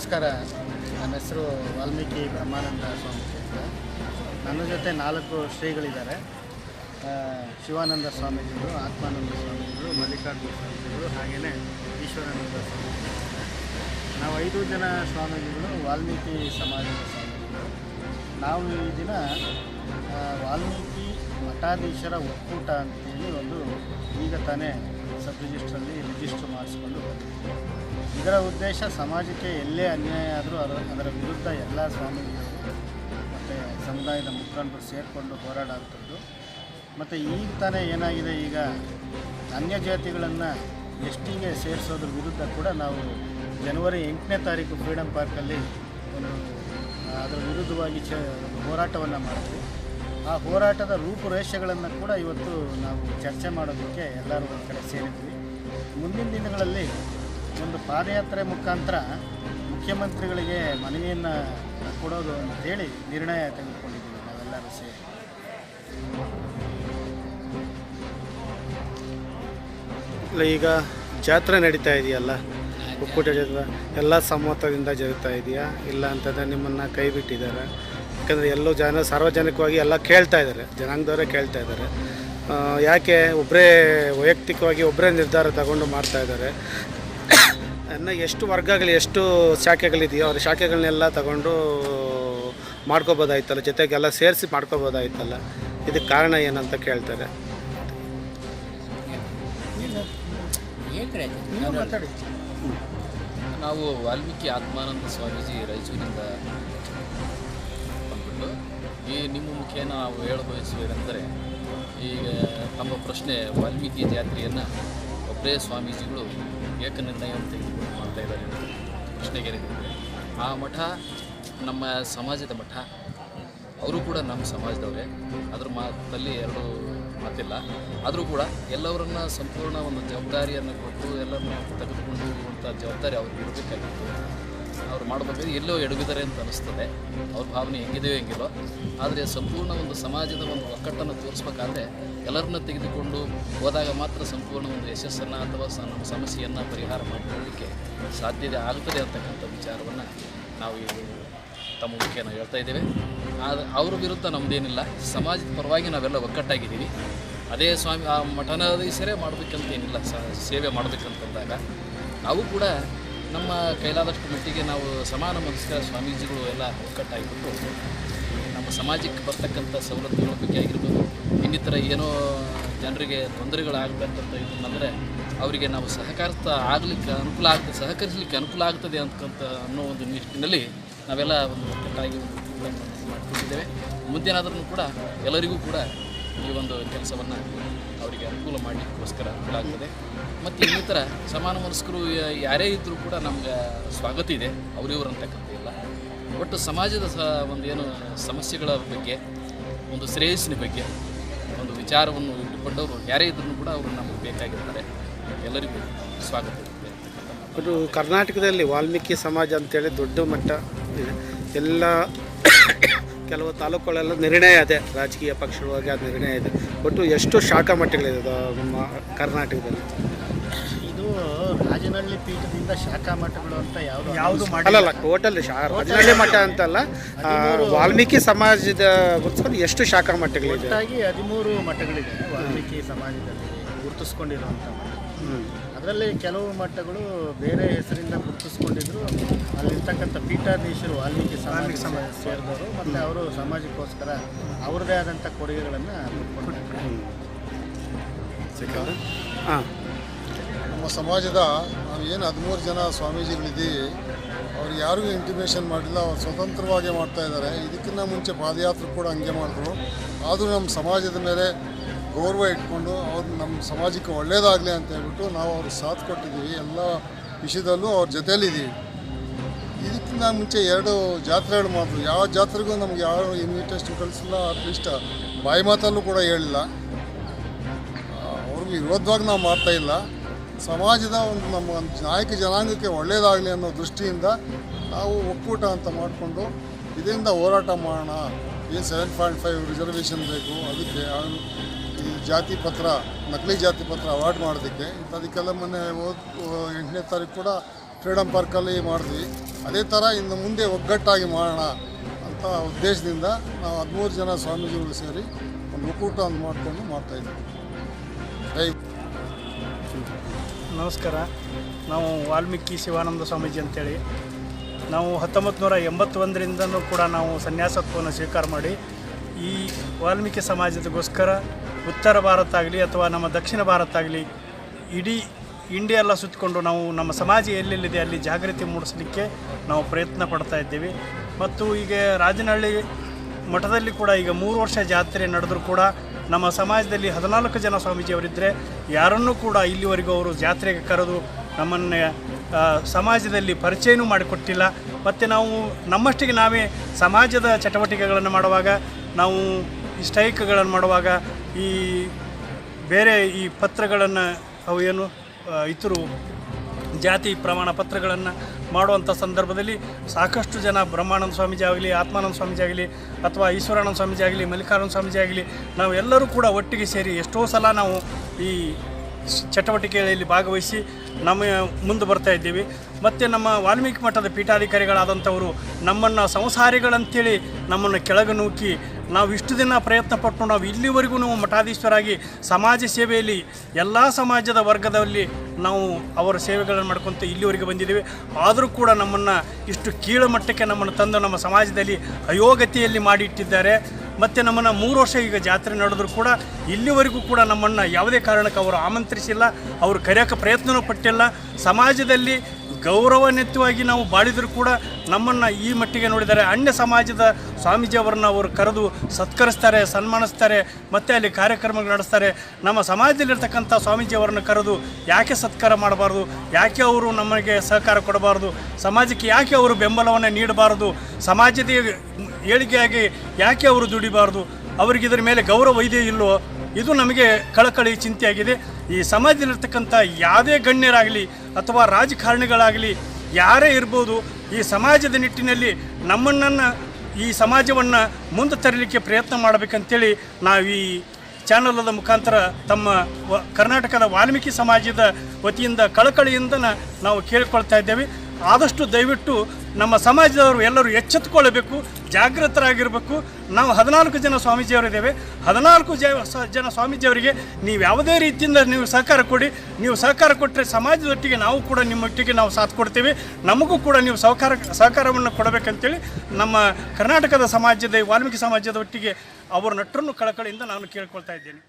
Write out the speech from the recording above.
ನಮಸ್ಕಾರ. ನನ್ನ ಹೆಸರು ವಾಲ್ಮೀಕಿ ಬ್ರಹ್ಮಾನಂದ ಸ್ವಾಮೀಜಿ ಅಂತ. ನನ್ನ ಜೊತೆ ನಾಲ್ಕು ಶ್ರೀಗಳಿದ್ದಾರೆ. ಶಿವಾನಂದ ಸ್ವಾಮೀಜಿಗಳು, ಆತ್ಮಾನಂದ ಸ್ವಾಮೀಜಿಗಳು, ಮಲ್ಲಿಕಾರ್ಜುನ ಸ್ವಾಮೀಜಿಗಳು ಹಾಗೆಯೇ ಈಶ್ವರಾನಂದ ಸ್ವಾಮೀಜಿಗಳು ನಾವು ಐದು ಜನ ಸ್ವಾಮೀಜಿಗಳು, ವಾಲ್ಮೀಕಿ ಸಮಾಜದ ಸ್ವಾಮೀಜಿಗಳು. ನಾವು ಈ ದಿನ ವಾಲ್ಮೀಕಿ ಮಠಾಧೀಶರ ಒಕ್ಕೂಟ ಅಂತೇಳಿ ಒಂದು ಈಗ ತಾನೇ ಸಬ್ ರಿಜಿಸ್ಟ್ರಲ್ಲಿ ರಿಜಿಸ್ಟರ್ ಮಾಡಿಸ್ಕೊಂಡು ಇದರ ಉದ್ದೇಶ ಸಮಾಜಕ್ಕೆ ಎಲ್ಲೇ ಅನ್ಯಾಯ ಆದರೂ ಅದರ ಅದರ ವಿರುದ್ಧ ಎಲ್ಲ ಸ್ವಾಮಿಗಳು ಮತ್ತು ಸಮುದಾಯದ ಮುಖಂಡರು ಸೇರಿಕೊಂಡು ಹೋರಾಡುವಂಥದ್ದು ಮತ್ತು ಈಗ ತಾನೇ ಏನಾಗಿದೆ ಈಗ ಅನ್ಯ ಜಾತಿಗಳನ್ನು ಎಸ್ ಟಿಗೆ ಸೇರಿಸೋದ್ರ ವಿರುದ್ಧ ಕೂಡ ನಾವು ಜನವರಿ ಎಂಟನೇ ತಾರೀಕು ಫ್ರೀಡಮ್ ಪಾರ್ಕಲ್ಲಿ ಒಂದು ಅದರ ವಿರುದ್ಧವಾಗಿ ಚ, ಹೋರಾಟವನ್ನು ಮಾಡಿದ್ವಿ ಆ ಹೋರಾಟದ ರೂಪುರೇಷೆಗಳನ್ನು ಕೂಡ ಇವತ್ತು ನಾವು ಚರ್ಚೆ ಮಾಡೋದಕ್ಕೆ ಎಲ್ಲರೂ ಒಂದು ಕಡೆ ಸೇರಿದ್ವಿ. ಮುಂದಿನ ದಿನಗಳಲ್ಲಿ ಒಂದು ಪಾದಯಾತ್ರೆ ಮುಖಾಂತರ ಮುಖ್ಯಮಂತ್ರಿಗಳಿಗೆ ಮನವಿಯನ್ನು ಕೊಡೋದು ಅಂತೇಳಿ ನಿರ್ಣಯ ತೆಗೆದುಕೊಂಡಿದ್ದೀವಿ ನಾವೆಲ್ಲರೂ ಸೇರಿ. ಇಲ್ಲ ಈಗ ಜಾತ್ರೆ ನಡೀತಾ ಇದೆಯಲ್ಲ? ಒಕ್ಕೂಟ ಜಾತ್ರೆ ಎಲ್ಲ ಸಮ್ಮತದಿಂದ ಜರುಗ್ತಾ ಇದೆಯಾ? ಇಲ್ಲ ಅಂತಂದರೆ ನಿಮ್ಮನ್ನು ಕೈ ಬಿಟ್ಟಿದ್ದಾರೆ? ಯಾಕಂದರೆ ಎಲ್ಲೋ ಜನ ಸಾರ್ವಜನಿಕವಾಗಿ ಎಲ್ಲ ಕೇಳ್ತಾ ಇದ್ದಾರೆ ಜನಾಂಗದವರೇ ಕೇಳ್ತಾ ಇದ್ದಾರೆ. ಯಾಕೆ ಒಬ್ಬರೇ ವೈಯಕ್ತಿಕವಾಗಿ ಒಬ್ಬರೇ ನಿರ್ಧಾರ ತಗೊಂಡು ಮಾಡ್ತಾ ಇದ್ದಾರೆ? ಇನ್ನು ಎಷ್ಟು ವರ್ಗಗಳು ಎಷ್ಟು ಶಾಖೆಗಳಿದೆಯೋ ಅವ್ರ ಶಾಖೆಗಳನ್ನೆಲ್ಲ ತಗೊಂಡು ಮಾಡ್ಕೋಬೋದಾಯ್ತಲ್ಲ ಜೊತೆಗೆಲ್ಲ ಸೇರಿಸಿ ಮಾಡ್ಕೋಬೋದಾಯ್ತಲ್ಲ ಇದಕ್ಕೆ ಕಾರಣ ಏನಂತ ಕೇಳ್ತಾರೆ? ಮಾತಾಡಿ. ನಾವು ವಾಲ್ಮೀಕಿ ಆತ್ಮಾನಂದ ಸ್ವಾಮೀಜಿ ರಾಯಚೂರಿನಿಂದ ಬಂದ್ಬಿಟ್ಟು ಈ ನಿಮ್ಮ ಮುಖೇನ ನಾವು ಹೇಳ ಈಗ ನಮ್ಮ ಪ್ರಶ್ನೆ ವಾಲ್ಮೀಕಿ ಜಾತ್ರೆಯನ್ನು ಒಬ್ಬರೇ ಸ್ವಾಮೀಜಿಗಳು ಏಕನಿರ್ಣಯವನ್ನು ತೆಗೆದುಕೊಂಡು ಮಾಡ್ತಾ ಇದ್ದಾರೆ ಕೃಷ್ಣಗಿರಿ. ಆ ಮಠ ನಮ್ಮ ಸಮಾಜದ ಮಠ. ಅವರು ಕೂಡ ನಮ್ಮ ಸಮಾಜದವರೇ. ಅದ್ರ ಮಾತಲ್ಲಿ ಎರಡು ಮಾತಿಲ್ಲ. ಆದರೂ ಕೂಡ ಎಲ್ಲವರನ್ನ ಸಂಪೂರ್ಣ ಒಂದು ಜವಾಬ್ದಾರಿಯನ್ನು ಕೊಟ್ಟು ಎಲ್ಲರನ್ನ ತೆಗೆದುಕೊಂಡು ಹೋಗುವಂಥ ಜವಾಬ್ದಾರಿ ಅವ್ರಿಗೆ ಇರಬೇಕಾಗಿತ್ತು. ಅವ್ರು ಮಾಡಬೇಕಾದ್ರೆ ಎಲ್ಲೋ ಎಡಗಿದ್ದಾರೆ ಅಂತ ಅನಿಸ್ತದೆ. ಅವ್ರ ಭಾವನೆ ಹೆಂಗಿದೆಯೋ ಹೆಂಗಿಲ್ಲೋ ಆದರೆ ಸಂಪೂರ್ಣ ಒಂದು ಸಮಾಜದ ಒಂದು ಒಕ್ಕಟ್ಟನ್ನು ತೋರಿಸ್ಬೇಕಾದ್ರೆ ಎಲ್ಲರನ್ನ ತೆಗೆದುಕೊಂಡು ಹೋದಾಗ ಮಾತ್ರ ಸಂಪೂರ್ಣ ಒಂದು ಯಶಸ್ಸನ್ನು ಅಥವಾ ನಮ್ಮ ಸಮಸ್ಯೆಯನ್ನು ಪರಿಹಾರ ಮಾಡಿಕೊಳ್ಳಲಿಕ್ಕೆ ಸಾಧ್ಯತೆ ಆಗ್ತದೆ ಅಂತಕ್ಕಂಥ ವಿಚಾರವನ್ನು ನಾವು ಈ ತಮ್ಮ ಮುಖ್ಯನ ಹೇಳ್ತಾ ಇದ್ದೇವೆ. ಆದರೆ ಅವ್ರ ವಿರುದ್ಧ ನಮ್ಮದೇನಿಲ್ಲ ಸಮಾಜದ ಪರವಾಗಿ ನಾವೆಲ್ಲ ಒಕ್ಕಟ್ಟಾಗಿದ್ದೀವಿ. ಅದೇ ಸ್ವಾಮಿ, ಆ ಮಠನಾಧೀಶರೇ ಮಾಡಬೇಕಂತ ಏನಿಲ್ಲ ಸೇವೆ ಮಾಡಬೇಕಂತಂದಾಗ. ನಾವು ಕೂಡ ನಮ್ಮ ಕೈಲಾದಷ್ಟು ಮಟ್ಟಿಗೆ ನಾವು ಸಮಾನ ಮನಸ್ಕ ಸ್ವಾಮೀಜಿಗಳು ಎಲ್ಲ ಒಗ್ಗಟ್ಟಾಗಿಬಿಟ್ಟು ನಮ್ಮ ಸಮಾಜಕ್ಕೆ ಬರ್ತಕ್ಕಂಥ ಸವಲತ್ತುಗಳ ಬಗ್ಗೆ ಆಗಿರ್ಬೋದು ಇನ್ನಿತರ ಏನೋ ಜನರಿಗೆ ತೊಂದರೆಗಳಾಗಬೇಕಂತ ಇದನ್ನಂದರೆ ಅವರಿಗೆ ನಾವು ಸಹಕಾರಿತ ಆಗಲಿಕ್ಕೆ ಅನುಕೂಲ ಆಗ್ತದೆ ಸಹಕರಿಸಲಿಕ್ಕೆ ಅನುಕೂಲ ಆಗ್ತದೆ ಅಂತಕ್ಕಂಥ ಅನ್ನೋ ಒಂದು ನಿಟ್ಟಿನಲ್ಲಿ ನಾವೆಲ್ಲ ಒಂದು ಒಗ್ಗಟ್ಟಾಗಿ ಒಂದು ಮಾಡಿಕೊಂಡಿದ್ದೇವೆ. ಮುಂದೇನಾದ್ರೂ ಕೂಡ ಎಲ್ಲರಿಗೂ ಕೂಡ ಈ ಒಂದು ಕೆಲಸವನ್ನು ಅವರಿಗೆ ಅನುಕೂಲ ಮಾಡಲಿಕ್ಕೋಸ್ಕರ ಆಗ್ತದೆ ಮತ್ತು ಇನ್ನಿತರ ಸಮಾನ ಮನಸ್ಕರು ಯಾರೇ ಇದ್ದರೂ ಕೂಡ ನಮ್ಗೆ ಸ್ವಾಗತ ಇದೆ ಅವರಿವರು ಇಲ್ಲ. ಒಟ್ಟು ಸಮಾಜದ ಸ ಒಂದು ಏನು ಸಮಸ್ಯೆಗಳ ಬಗ್ಗೆ, ಒಂದು ಶ್ರೇಯಸ್ಸಿನ ಬಗ್ಗೆ, ಒಂದು ವಿಚಾರವನ್ನು ಇಟ್ಟುಕೊಂಡವರು ಯಾರೇ ಇದ್ರೂ ಕೂಡ ಅವರು ನಮಗೆ ಬೇಕಾಗಿರ್ತಾರೆ. ಎಲ್ಲರಿಗೂ ಸ್ವಾಗತ ಬಟ್ ಕರ್ನಾಟಕದಲ್ಲಿ ವಾಲ್ಮೀಕಿ ಸಮಾಜ ಅಂತೇಳಿ ದೊಡ್ಡ ಮಟ್ಟ ಎಲ್ಲ ಕೆಲವು ತಾಲೂಕುಗಳೆಲ್ಲ ನಿರ್ಣಯ ಇದೆ. ರಾಜಕೀಯ ಪಕ್ಷಗಳಿಗೆ ಅದು ನಿರ್ಣಯ ಇದೆ. ಒಟ್ಟು ಎಷ್ಟು ಶಾಖಾ ಮಟ್ಟಗಳಿದೆ ನಮ್ಮ ಕರ್ನಾಟಕದಲ್ಲಿ? ಇದು ರಾಜನಹಳ್ಳಿ ಪೀಠದಿಂದ ಶಾಖಾ ಮಠಗಳು ಅಂತ ಯಾವುದು ಯಾವುದು ಅಲ್ಲಲ್ಲ ಟೋಟಲ್ ಶಾ ರಾಜನಹಳ್ಳಿ ಮಠ ಅಂತಲ್ಲ ಆ, ವಾಲ್ಮೀಕಿ ಸಮಾಜದ ಗುರುತಿಸ್ಕೊಂಡು ಎಷ್ಟು ಶಾಖಾ ಮಠಗಳಿದೆ ಒಟ್ಟಾಗಿ ಹದಿಮೂರು ಮಠಗಳಿದೆ. ವಾಲ್ಮೀಕಿ ಸಮಾಜದಲ್ಲಿ ಗುರುತಿಸ್ಕೊಂಡಿರುವಂಥ ಮಠ. ಹ್ಮ್. ಅದರಲ್ಲಿ ಕೆಲವು ಮಠಗಳು ಬೇರೆ ಹೆಸರಿಂದ ಗುರುತಿಸ್ಕೊಂಡಿದ್ರು. ಅಲ್ಲಿರ್ತಕ್ಕಂಥ ಪೀಠಾಧೀಶರು ವಾಲ್ಮೀಕಿ ಸಮಾಜ ಸೇರಿದವರು ಮತ್ತು ಅವರು ಸಮಾಜಕ್ಕೋಸ್ಕರ ಅವ್ರದ್ದೇ ಆದಂಥ ಕೊಡುಗೆಗಳನ್ನು ಹಾಂ. ನಮ್ಮ ಸಮಾಜದ ನಾವು ಏನು ಹದಿಮೂರು ಜನ ಸ್ವಾಮೀಜಿಗಳಿದ್ದೀವಿ ಅವ್ರು ಯಾರಿಗೂ ಇಂಟಿಮೇಷನ್ ಮಾಡಿಲ್ಲ ಅವ್ರು ಸ್ವತಂತ್ರವಾಗಿ ಮಾಡ್ತಾ ಇದ್ದಾರೆ. ಇದಕ್ಕಿಂತ ಮುಂಚೆ ಪಾದಯಾತ್ರೆ ಕೂಡ ಹಂಗೆ ಮಾಡಿದ್ರು. ಆದರೂ ನಮ್ಮ ಸಮಾಜದ ಮೇಲೆ ಗೌರವ ಇಟ್ಕೊಂಡು ಅವ್ರು ನಮ್ಮ ಸಮಾಜಕ್ಕೆ ಒಳ್ಳೇದಾಗಲಿ ಅಂತ ಹೇಳ್ಬಿಟ್ಟು ನಾವು ಅವ್ರಿಗೆ ಸಾಥ್ ಕೊಟ್ಟಿದ್ದೀವಿ. ಎಲ್ಲ ವಿಷಯದಲ್ಲೂ ಅವ್ರ ಜೊತೆಯಲ್ಲಿದ್ದೀವಿ. ಇದಕ್ಕಿಂತ ಮುಂಚೆ ಎರಡು ಜಾತ್ರೆಗಳು ಮಾಡಿದ್ರು. ಯಾವ ಜಾತ್ರೆಗೂ ನಮ್ಗೆ ಯಾರು ಇನ್ವಿಟೇಷನ್ ಕಳಿಸಿಲ್ಲ ಅಟ್ಲೀಸ್ಟ್ ಬಾಯಿ ಮಾತಲ್ಲೂ ಕೂಡ ಹೇಳಿಲ್ಲ. ಅವ್ರಿಗೆ ವಿರೋಧವಾಗಿ ನಾವು ಮಾಡ್ತಾ ಇಲ್ಲ. ಸಮಾಜದ ಒಂದು ನಮ್ಮ ಒಂದು ನಾಯಕ ಜನಾಂಗಕ್ಕೆ ಒಳ್ಳೆಯದಾಗಲಿ ಅನ್ನೋ ದೃಷ್ಟಿಯಿಂದ ನಾವು ಒಕ್ಕೂಟ ಅಂತ ಮಾಡಿಕೊಂಡು ಇದರಿಂದ ಹೋರಾಟ ಮಾಡೋಣ. ಏನು ಸೆವೆನ್ ಪಾಯಿಂಟ್ ಫೈವ್ ರಿಸರ್ವೇಷನ್ ಬೇಕು, ಅದಕ್ಕೆ ಜಾತಿ ಪತ್ರ, ನಕಲಿ ಜಾತಿ ಪತ್ರ ಅವಾರ್ಡ್ ಮಾಡೋದಕ್ಕೆ ಇಂಥದಕ್ಕೆಲ್ಲ ಮೊನ್ನೆ ಹೋದ ಎಂಟನೇ ತಾರೀಕು ಕೂಡ ಫ್ರೀಡಮ್ ಪಾರ್ಕಲ್ಲಿ ಮಾಡಿದ್ವಿ. ಅದೇ ಥರ ಇನ್ನು ಮುಂದೆ ಒಗ್ಗಟ್ಟಾಗಿ ಮಾಡೋಣ ಅಂತ ಉದ್ದೇಶದಿಂದ ನಾವು ಹದಿಮೂರು ಜನ ಸ್ವಾಮೀಜಿಗಳು ಸೇರಿ ಒಂದು ಒಕ್ಕೂಟ ಒಂದು ಮಾಡಿಕೊಂಡು ಮಾಡ್ತಾಯಿದ್ದೀವಿ ಜೈ ನಮಸ್ಕಾರ. ನಾವು ವಾಲ್ಮೀಕಿ ಶಿವಾನಂದ ಸ್ವಾಮೀಜಿ ಅಂತೇಳಿ. ನಾವು ಹತ್ತೊಂಬತ್ತು ನೂರ ಎಂಬತ್ತೊಂದರಿಂದನೂ ಕೂಡ ನಾವು ಸನ್ಯಾಸತ್ವವನ್ನು ಸ್ವೀಕಾರ ಮಾಡಿ ಈ ವಾಲ್ಮೀಕಿ ಸಮಾಜದಗೋಸ್ಕರ ಉತ್ತರ ಭಾರತ ಆಗಲಿ ಅಥವಾ ನಮ್ಮ ದಕ್ಷಿಣ ಭಾರತ ಆಗಲಿ, ಇಡೀ ಇಂಡಿಯಾ ಎಲ್ಲ ಸುತ್ತಕೊಂಡು ನಾವು ನಮ್ಮ ಸಮಾಜ ಎಲ್ಲೆಲ್ಲಿದೆ ಅಲ್ಲಿ ಜಾಗೃತಿ ಮೂಡಿಸಲಿಕ್ಕೆ ನಾವು ಪ್ರಯತ್ನ ಪಡ್ತಾ ಇದ್ದೀವಿ. ಮತ್ತು ಈಗ ರಾಜನಹಳ್ಳಿ ಮಠದಲ್ಲಿ ಕೂಡ ಈಗ ಮೂರು ವರ್ಷ ಜಾತ್ರೆ ನಡೆದರೂ ಕೂಡ ನಮ್ಮ ಸಮಾಜದಲ್ಲಿ ಹದಿನಾಲ್ಕು ಜನ ಸ್ವಾಮೀಜಿಯವರಿದ್ದರೆ ಯಾರನ್ನೂ ಕೂಡ ಇಲ್ಲಿವರೆಗೂ ಅವರು ಜಾತ್ರೆಗೆ ಕರೆದು ನಮ್ಮನ್ನು ಸಮಾಜದಲ್ಲಿ ಪರಿಚಯನೂ ಮಾಡಿಕೊಟ್ಟಿಲ್ಲ. ಮತ್ತು ನಾವು ನಮ್ಮಷ್ಟಿಗೆ ನಾವೇ ಸಮಾಜದ ಚಟುವಟಿಕೆಗಳನ್ನು ಮಾಡುವಾಗ, ನಾವು ಸ್ಟ್ರೈಕ್ಗಳನ್ನು ಮಾಡುವಾಗ ಈ ಬೇರೆ ಈ ಪತ್ರಗಳನ್ನು ಅವು ಏನು ಇತರು ಜಾತಿ ಪ್ರಮಾಣ ಪತ್ರಗಳನ್ನು ಮಾಡುವಂಥ ಸಂದರ್ಭದಲ್ಲಿ ಸಾಕಷ್ಟು ಜನ ಬ್ರಹ್ಮಾನಂದ ಸ್ವಾಮೀಜಿ ಆಗಲಿ, ಆತ್ಮಾನಂದ ಸ್ವಾಮೀಜಿ ಆಗಲಿ, ಅಥವಾ ಈಶ್ವರಾನಂದ ಸ್ವಾಮೀಜಿ ಆಗಲಿ, ಮಲ್ಲಿಕಾರ್ಜುನ ಸ್ವಾಮೀಜಿ ಆಗಲಿ, ನಾವು ಎಲ್ಲರೂ ಕೂಡ ಒಟ್ಟಿಗೆ ಸೇರಿ ಎಷ್ಟೋ ಸಲ ನಾವು ಈ ಚಟುವಟಿಕೆಗಳಲ್ಲಿ ಭಾಗವಹಿಸಿ ನಮ್ಮ ಮುಂದೆ ಬರ್ತಾ ಇದ್ದೀವಿ. ಮತ್ತು ನಮ್ಮ ವಾಲ್ಮೀಕಿ ಮಠದ ಪೀಠಾಧಿಕಾರಿಗಳಾದಂಥವರು ನಮ್ಮನ್ನು ಸಂಸಾರಿಗಳಂತೇಳಿ ನಮ್ಮನ್ನು ಕೆಳಗೆ ನೂಕಿ ನಾವು ಇಷ್ಟು ದಿನ ಪ್ರಯತ್ನ ಪಟ್ಟು ನಾವು ಇಲ್ಲಿವರೆಗೂ ನಾವು ಮಠಾಧೀಶರಾಗಿ ಸಮಾಜ ಸೇವೆಯಲ್ಲಿ ಎಲ್ಲ ಸಮಾಜದ ವರ್ಗದಲ್ಲಿ ನಾವು ಅವರ ಸೇವೆಗಳನ್ನು ಮಾಡ್ಕೊತ ಇಲ್ಲಿವರೆಗೆ ಬಂದಿದ್ದೀವಿ. ಆದರೂ ಕೂಡ ನಮ್ಮನ್ನು ಇಷ್ಟು ಕೀಳು ಮಟ್ಟಕ್ಕೆ ನಮ್ಮನ್ನು ತಂದು ನಮ್ಮ ಸಮಾಜದಲ್ಲಿ ಅಯೋಗತಿಯಲ್ಲಿ ಮಾಡಿಟ್ಟಿದ್ದಾರೆ. ಮತ್ತು ನಮ್ಮನ್ನು ಮೂರು ವರ್ಷ ಈಗ ಜಾತ್ರೆ ನಡೆದರೂ ಕೂಡ ಇಲ್ಲಿವರೆಗೂ ಕೂಡ ನಮ್ಮನ್ನು ಯಾವುದೇ ಕಾರಣಕ್ಕೆ ಅವರು ಆಮಂತ್ರಿಸಿಲ್ಲ. ಅವರು ಕರೆಯೋಕ್ಕೆ ಪ್ರಯತ್ನವೂ ಪಟ್ಟಿಲ್ಲ. ಸಮಾಜದಲ್ಲಿ ಗೌರವಾನ್ವಿತವಾಗಿ ನಾವು ಬಾಳಿದರೂ ಕೂಡ ನಮ್ಮನ್ನು ಈ ಮಟ್ಟಿಗೆ ನೋಡಿದ್ದಾರೆ ಅನ್ಯ ಸಮಾಜದ ಸ್ವಾಮೀಜಿಯವರನ್ನ ಅವರು ಕರೆದು ಸತ್ಕರಿಸ್ತಾರೆ, ಸನ್ಮಾನಿಸ್ತಾರೆ, ಮತ್ತು ಅಲ್ಲಿ ಕಾರ್ಯಕ್ರಮಗಳು ನಡೆಸ್ತಾರೆ. ನಮ್ಮ ಸಮಾಜದಲ್ಲಿರ್ತಕ್ಕಂಥ ಸ್ವಾಮೀಜಿಯವರನ್ನು ಕರೆದು ಯಾಕೆ ಸತ್ಕಾರ ಮಾಡಬಾರ್ದು? ಯಾಕೆ ಅವರು ನಮಗೆ ಸಹಕಾರ ಕೊಡಬಾರ್ದು? ಸಮಾಜಕ್ಕೆ ಯಾಕೆ ಅವರು ಬೆಂಬಲವನ್ನು ನೀಡಬಾರ್ದು? ಸಮಾಜದ ಏಳಿಗೆಯಾಗಿ ಯಾಕೆ ಅವರು ದುಡಿಬಾರ್ದು? ಅವರಿಗೆ ಇದರ ಮೇಲೆ ಗೌರವ ಇದೆಯೋ ಇಲ್ಲವೋ? ಇದು ನಮಗೆ ಕಳಕಳಿ ಚಿಂತೆಯಾಗಿದೆ. ಈ ಸಮಾಜದಲ್ಲಿರ್ತಕ್ಕಂಥ ಯಾವುದೇ ಗಣ್ಯರಾಗಲಿ ಅಥವಾ ರಾಜಕಾರಣಿಗಳಾಗಲಿ ಯಾರೇ ಇರ್ಬೋದು ಈ ಸಮಾಜದ ನಿಟ್ಟಿನಲ್ಲಿ ನಮ್ಮನ್ನು ಈ ಸಮಾಜವನ್ನು ಮುಂದೆ ತರಲಿಕ್ಕೆ ಪ್ರಯತ್ನ ಮಾಡಬೇಕಂತೇಳಿ ನಾವು ಈ ಚಾನಲದ ಮುಖಾಂತರ ತಮ್ಮ ಕರ್ನಾಟಕದ ವಾಲ್ಮೀಕಿ ಸಮಾಜದ ವತಿಯಿಂದ ಕಳಕಳಿಯಿಂದ ನಾವು ಕೇಳಿಕೊಳ್ತಾ ಇದ್ದೇವೆ. ಆದಷ್ಟು ದಯವಿಟ್ಟು ನಮ್ಮ ಸಮಾಜದವರು ಎಲ್ಲರೂ ಎಚ್ಚೆತ್ತುಕೊಳ್ಳಬೇಕು, ಜಾಗೃತರಾಗಿರಬೇಕು. ನಾವು ಹದಿನಾಲ್ಕು ಜನ ಸ್ವಾಮೀಜಿಯವರಿದ್ದೇವೆ. ಹದಿನಾಲ್ಕು ಜ ಜನ ಸ್ವಾಮೀಜಿಯವರಿಗೆ ನೀವು ಯಾವುದೇ ರೀತಿಯಿಂದ ನೀವು ಸಹಕಾರ ಕೊಡಿ. ನೀವು ಸಹಕಾರ ಕೊಟ್ಟರೆ ಸಮಾಜದೊಟ್ಟಿಗೆ ನಾವು ಕೂಡ ನಿಮ್ಮೊಟ್ಟಿಗೆ ನಾವು ಸಾಥ್ ಕೊಡ್ತೀವಿ. ನಮಗೂ ಕೂಡ ನೀವು ಸಹಕಾರ ಸಹಕಾರವನ್ನು ಕೊಡಬೇಕಂತೇಳಿ ನಮ್ಮ ಕರ್ನಾಟಕದ ಸಮಾಜದ, ವಾಲ್ಮೀಕಿ ಸಮಾಜದ ಒಟ್ಟಿಗೆ ಅವರ ನಟರನ್ನು ಕಳಕಳಿಯಿಂದ ನಾನು ಕೇಳ್ಕೊಳ್ತಾ ಇದ್ದೇನೆ.